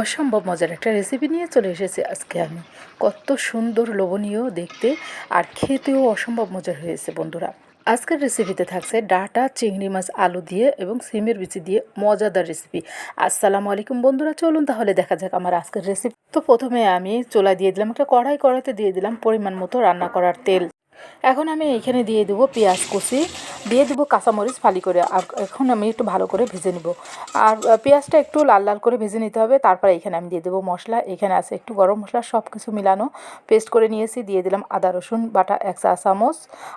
অসম্ভব মজার একটা রেসিপি নিয়ে চলে এসেছি আজকে আমি। কত সুন্দর লোভনীয় দেখতে আর খেতেও অসম্ভব মজার হয়েছে বন্ধুরা। আজকের রেসিপিতে থাকছে ডাটা, চিংড়ি মাছ, আলু দিয়ে এবং সিমের বিচি দিয়ে মজাদার রেসিপি আসসালামু আলাইকুম বন্ধুরা, চলুন তাহলে দেখা যাক আমার আজকের রেসিপি তো প্রথমে আমি চোলা দিয়ে দিলাম, একটা কড়াই কড়াইতে দিয়ে দিলাম পরিমাণ মতো রান্না করার তেল। এখন আমি এখানে দিয়ে দেবো পেঁয়াজ কুচি, দিয়ে দেবো কাঁচামরিচ ফালি করে, আর এখন আমি একটু ভালো করে ভেজে নিব। আর পেঁয়াজটা একটু লাল লাল করে ভেজে নিতে হবে, তারপরে এখানে আমি দিয়ে দেবো মশলা, এখানে আছে একটু গরম মশলা সব কিছু মিলানো। পেস্ট করে নিয়েছি, দিয়ে দিলাম আদা, রসুন, বাটা, এক চা চামচ।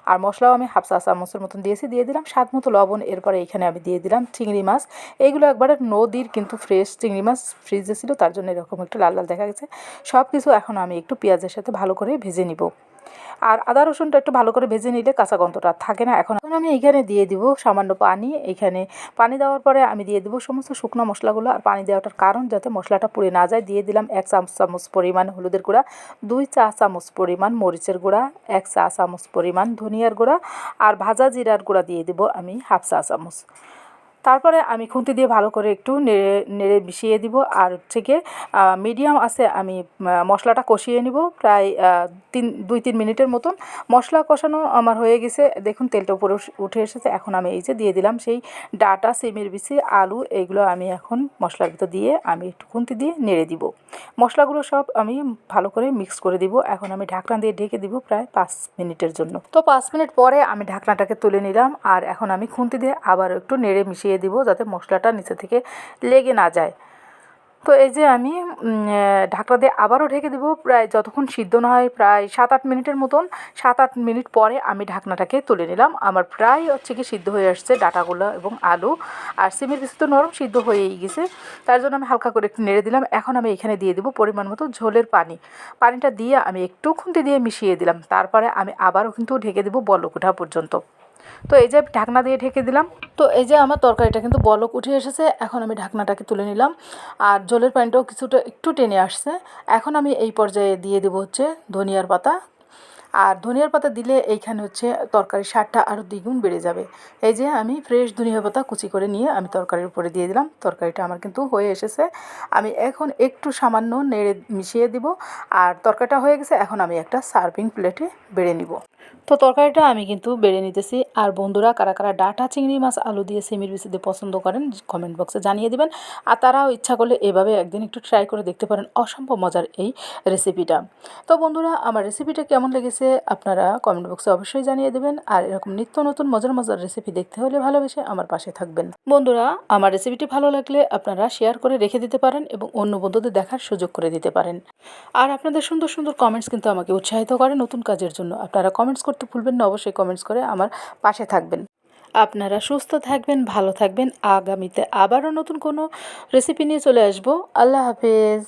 আর মশলাও আমি হাফ চা চামচের মতন দিয়েছি, দিয়ে দিলাম স্বাদ মতো লবণ, এরপরে এখানে আমি দিয়ে দিলাম চিংড়ি মাছ। এইগুলো একবারে নদীর কিন্তু ফ্রেশ চিংড়ি মাছ ফ্রিজে ছিল, তার জন্য এরকম একটু লাল লাল দেখা গেছে। সব কিছু এখন আমি একটু পেঁয়াজের সাথে ভালো করে ভেজে নিব। আর আদা রসুনটা একটু ভালো করে ভেজে নিলে কাঁচা গন্ধটা থাকে না। এখন এখন আমি এখানে দিয়ে দিব সামান্য পানি। এখানে পানি দেওয়ার পরে আমি দিয়ে দিব সমস্ত শুকনো মশলাগুলো আর পানি দেওয়াটার কারণ যাতে মশলাটা পুড়ে না যায়। দিয়ে দিলাম এক চামচ চামচ পরিমাণ হলুদের গুঁড়া, দুই চা চামচ পরিমাণ মরিচের গুঁড়া, এক চা চামচ পরিমাণ ধনিয়ার গুঁড়া আর ভাজা জিরার গুঁড়া দিয়ে দিব আমি হাফ চা চামচ। তারপরে আমি খুন্তি দিয়ে ভালো করে একটু নেড়ে নেড়ে মিশিয়ে দিব। আর হচ্ছে গিয়ে মিডিয়াম আছে, আমি মশলাটা কষিয়ে নিব প্রায় তিন, দুই, তিন মিনিটের মতন। মশলা কষানো আমার হয়ে গেছে। দেখুন, তেলটা উপরে উঠে এসেছে। এখন আমি এই যে দিয়ে দিলাম সেই ডাটা, সিমের বিচি, আলু এইগুলো আমি এখন মশলার ভিতর দিয়ে আমি একটু খুন্তি দিয়ে নেড়ে দিব। মশলাগুলো সব আমি ভালো করে মিক্স করে দিব। এখন আমি ঢাকনা দিয়ে ঢেকে দিব প্রায় পাঁচ মিনিটের জন্য। তো পাঁচ মিনিট পরে আমি ঢাকনাটাকে তুলে নিলাম। আর এখন আমি খুন্তি দিয়ে আবার একটু নেড়ে মিশিয়ে দিব যাতে মশলাটা নিচে থেকে লেগে না যায়। তো এই যে আমি ঢাকনা দিয়ে আবারও ঢেকে দেবো প্রায় যতক্ষণ সিদ্ধ না হয় প্রায় সাত আট মিনিটের মতন। সাত আট মিনিট পরে আমি ঢাকনাটাকে তুলে নিলাম। আমার প্রায় হচ্ছে কি সিদ্ধ হয়ে আসছে ডাটাগুলো এবং আলু। আর সিমের কিছু তো নরম সিদ্ধ হয়েই গেছে। তার জন্য আমি হালকা করে একটু নেড়ে দিলাম। এখন আমি এখানে দিয়ে দেবো পরিমাণ মতো ঝোলের পানি। পানিটা দিয়ে আমি একটু খুন্তি দিয়ে মিশিয়ে দিলাম। তারপরে আমি আবারও কিন্তু ঢেকে দেবো বলক পর্যন্ত। তো এই যে ঢাকনা দিয়ে ঢেকে দিলাম। তো এই যে আমার তরকারিটা কিন্তু বলক উঠে এসেছে, এখন আমি ঢাকনাটাকে তুলে নিলাম। আর জলের পানিটাও কিছুটা একটু টেনে আসছে। এখন আমি এই পর্যায়ে দিয়ে দেবো হচ্ছে ধনিয়ার পাতা। আর ধনিয়ার পাতা দিলে এইখানে হচ্ছে তরকারির স্বাদটা আরও দ্বিগুণ বেড়ে যাবে। এই যে আমি ফ্রেশ ধনিয়া পাতা কুচি করে নিয়ে আমি তরকারির উপরে দিয়ে দিলাম। তরকারিটা আমার কিন্তু হয়ে এসেছে। আমি এখন একটু সামান্য নেড়ে মিশিয়ে দিব। আর তরকারিটা হয়ে গেছে, এখন আমি একটা সার্ভিং প্লেটে বেড়ে নিব। তো তরকারিটা আমি কিন্তু বেড়ে নিতেছি। আর বন্ধুরা, কারা কারা ডাটা চিংড়ি মাছ আলু দিয়ে সিমির দিয়ে পছন্দ করেন কমেন্ট বক্সে জানিয়ে দিবেন। আর তারাও ইচ্ছা করলে এভাবে একদিন একটু ট্রাই করে দেখতে পারেন। অসম্ভব মজার এই রেসিপিটা তো বন্ধুরা, আমার রেসিপিটা কেমন লেগেছে? আপনারা কমেন্ট বক্সে অবশ্যই জানিয়ে দেবেন। আর এরকম নিত্য নতুন মজার মজার রেসিপি দেখতে হলে ভালোবেসে আমার পাশে থাকবেন। বন্ধুরা, আমার রেসিপিটি ভালো লাগলে আপনারা শেয়ার করে রেখে দিতে পারেন এবং অন্য বন্ধুদের দেখার সুযোগ করে দিতে পারেন। আর আপনাদের সুন্দর সুন্দর কমেন্টস কিন্তু আমাকে উৎসাহিত করে নতুন কাজের জন্য। আপনারা কমেন্টস করতে ভুলবেন না, অবশ্যই কমেন্টস করে আমার পাশে থাকবেন। আপনারা সুস্থ থাকবেন, ভালো থাকবেন। আগামীতে আবারও নতুন কোনো রেসিপি নিয়ে চলে আসব। আল্লাহ হাফেজ।